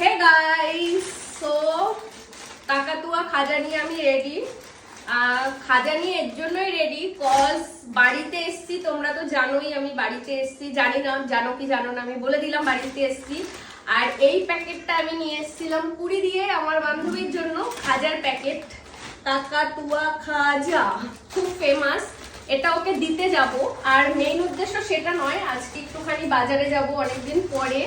Hey guys so কাকাতুয়া খাজা নিয়ে আমি রেডি খাজা নিয়ে এর জন্যই রেডি কজ বাড়িতে এসছি, তোমরা তো জানোই আমি বাড়িতে এসছি, জানি না, জানো কি জানো না, আমি বলে দিলাম বাড়িতে এসছি। আর এই প্যাকেটটা আমি নিয়ে এসেছিলাম পুরি দিয়ে আমার বান্ধবীর জন্য খাজার প্যাকেট কাকাতুয়া খাজা। খুব ফেমাস এটা ওকে দিতে যাব। আর মেইন উদ্দেশ্য সেটা নয় আজকে একটুখানি বাজারে যাব অনেকদিন পরে।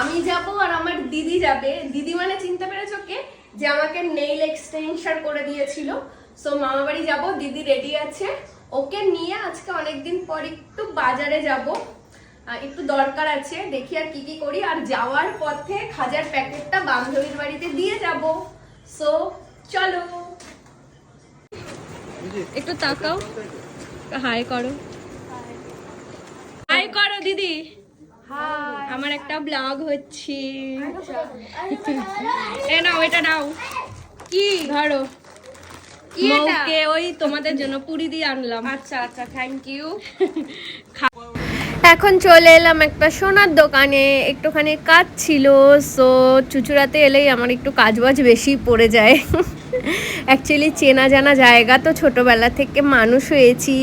আমি যাব আর আমার দিদি যাবে। দিদি মানে চিনতে পেরেছ কে? যে আমাকে নেইল এক্সটেনশন করে দিয়েছিল। সো মামা বাড়ি যাব দিদি রেডি আছে। ওকে নিয়ে আজকে অনেকদিন পর একটু বাজারে যাব। একটু দরকার আছে দেখি আর কি কি করি। আর যাওয়ার পথে খাজার প্যাকেটটা বান্ধবীর বাড়িতে দিয়ে যাব। সো চলো। একটু তাকাও। হাই করো। হাই করো দিদি। আমার একটা ব্লগ হচ্ছে। এ নাও এটা নাও। কি? ধরো। মৌকে ওই তোমাদের জন্য পুরি দিয়ে আনলাম। আচ্ছা আচ্ছা থ্যাংক ইউ এখন চলে এলাম একটা সোনার দোকানে। একটুখানি কাজ ছিল সো চুচুড়াতে এলেই আমার একটু কাজ বাজ বেশি পড়ে যায়। অ্যাকচুয়ালি চেনা জানা জায়গা তো ছোটোবেলা থেকে মানুষ হয়েছি,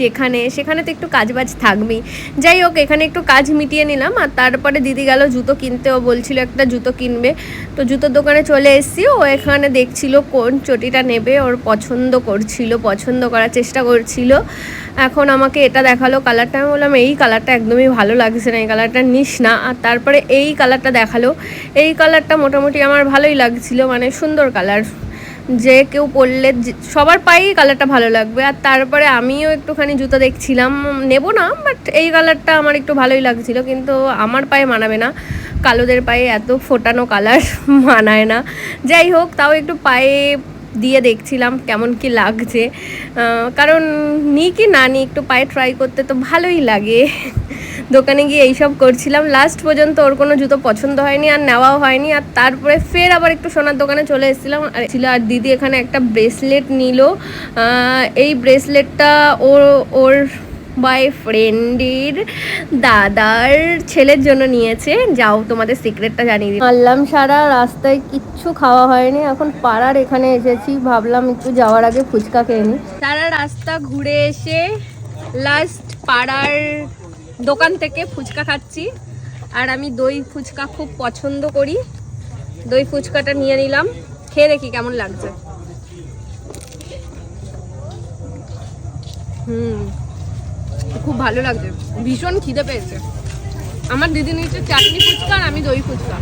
যেখানে, সেখানে তো একটু কাজবাজ থাকবেই। যাই হোক, এখানে একটু কাজ মিটিয়ে নিলাম, আর তারপরে দিদি গেল জুতো কিনতে, ও বলছিল একটা জুতো কিনবে। তো জুতোর দোকানে চলে এসেছি, ও এখানে দেখছিল কোন চটিটা নেবে, ওর পছন্দ করছিল, পছন্দ করার চেষ্টা করছিল। এখন আমাকে এটা দেখাল কালারটা, আমি বললাম, এই কালারটা একদমই ভালো লাগছে না, এই কালারটা নিস না। আর তারপরে এই কালারটা দেখাল। এই কালারটা মোটামুটি আমার ভালোই লাগছিল মানে সুন্দর কালার। যে কেউ পরলে সবার পায়েই কালারটা ভালো লাগবে। আর তারপরে আমিও একটুখানি জুতো দেখছিলাম, নেব না বাট এই কালারটা আমার একটু ভালোই লাগছিল, কিন্তু আমার পায়ে মানাবে না। কালোদের পায়ে এত ফোটানো কালার মানায় না। যাই হোক, তাও একটু পায়ে দিয়ে দেখছিলাম কেমন কি লাগছে। কারণ নিই কি না নিই একটু পায়ে ট্রাই করতে তো ভালোই লাগে। দোকানে গিয়ে এইসব করছিলাম। লাস্ট পর্যন্ত ওর কোনো জুতো পছন্দ হয়নি আর নেওয়াও হয়নি। আর তারপরে ফের আবার একটু সোনার দোকানে চলে এসেছিলাম। আর ছিল, আর দিদি এখানে একটা ব্রেসলেট নিল। এই ব্রেসলেটটা ওর ওর বয়ফ্রেন্ডের দাদার ছেলের জন্য নিয়েছে। যাও, তোমাদের সিক্রেটটা জানিয়ে দিই। মারলাম সারা, রাস্তায় কিচ্ছু খাওয়া হয়নি। এখন পাড়ার এখানে এসেছি। ভাবলাম একটু যাওয়ার আগে ফুচকা খেয়ে নিই। সারা রাস্তা ঘুরে এসে লাস্ট পাড়ার দোকান থেকে ফুচকা খাচ্ছি। আর আমি দই ফুচকা খুব পছন্দ করি। দই ফুচকাটা নিয়ে নিলাম। খেয়ে দেখি কেমন লাগছে। হুম, খুব ভালো লাগছে। ভীষণ খিদে পেয়েছে। আমার দিদি নিচ্ছে চাটনি ফুচকা আর আমি দই ফুচকা।